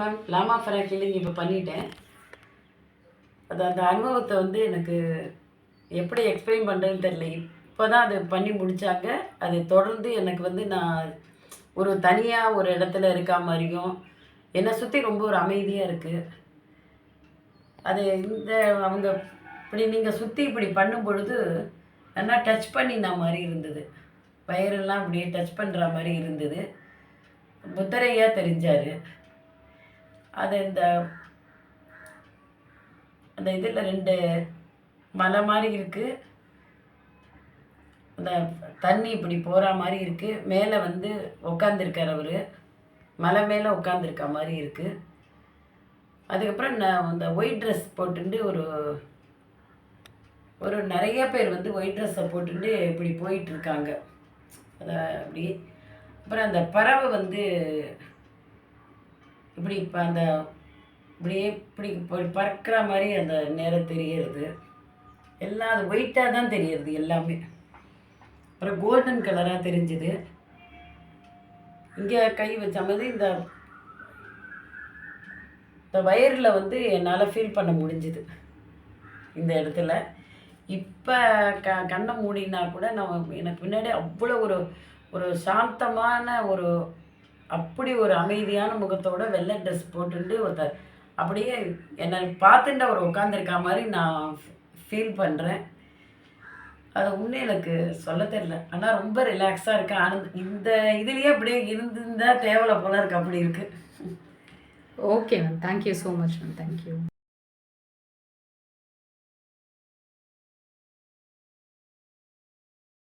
Ma'am லாமா Farah healing இப்போ பண்ணிட்டேன். அது அந்த அனுபவத்தை வந்து எனக்கு எப்படி எக்ஸ்பிளைன் பண்ணுறதுன்னு தெரியல. இப்போ தான் அது பண்ணி முடித்தாங்க அது தொடர்ந்து எனக்கு வந்து நான் ஒரு தனியாக ஒரு இடத்துல இருக்கா மாதிரியும் என்னை சுற்றி ரொம்ப ஒரு அமைதியாக இருக்குது அது இந்த அவங்க இப்படி நீங்கள் சுற்றி இப்படி பண்ணும் பொழுது நல்லா டச் பண்ணின மாதிரி இருந்தது. வயரெல்லாம் அப்படியே டச் பண்ணுற மாதிரி இருந்தது. புத்தரையாக தெரிஞ்சார். அது இந்த அந்த இதில் ரெண்டு மலை மாதிரி இருக்குது அந்த தண்ணி இப்படி போகிற மாதிரி இருக்குது மேலே வந்து உட்காந்துருக்கார் அவர். மலை மேலே உட்காந்துருக்க மாதிரி இருக்குது அதுக்கப்புறம் நான் அந்த ஒயிட் ட்ரெஸ் போட்டுட்டு ஒரு ஒரு நிறைய பேர் வந்து ஒயிட் ட்ரெஸ்ஸை போட்டுட்டு இப்படி போயிட்டுருக்காங்க அதை அப்படி. அப்புறம் அந்த பறவை வந்து இப்படி இப்போ அந்த இப்படியே இப்படி இப்படி பறக்கிற மாதிரி அந்த நேரம் தெரிகிறது. எல்லாம் அது ஒயிட்டாக தான் தெரிகிறது எல்லாமே. அப்புறம் கோல்டன் கலராக தெரிஞ்சுது. இங்கே கை வச்ச மாதிரி இந்த இந்த வயரில் வந்து என்னால் ஃபீல் பண்ண முடிஞ்சுது. இந்த இடத்துல. இப்போ க கண்ணை மூடினா கூட நம்ம எனக்கு பின்னாடி அவ்வளோ ஒரு ஒரு சாந்தமான ஒரு அப்படி ஒரு அமைதியான முகத்தோட வெள்ளை ட்ரெஸ் போட்டுட்டு ஒருத்தர் அப்படியே என்னை பார்த்துட்டு அவர் உட்காந்துருக்க மாதிரி நான் ஃபீல் பண்ணுறேன் அது ஒன்றும் எனக்கு சொல்ல தெரியல. ஆனால் ரொம்ப ரிலாக்ஸாக இருக்கேன். ஆனந்த் இந்த இதுலேயே அப்படியே இருந்திருந்தால் தேவலை போல இருக்கு. அப்படி இருக்குது okay ma'am thank you so much ma'am thank you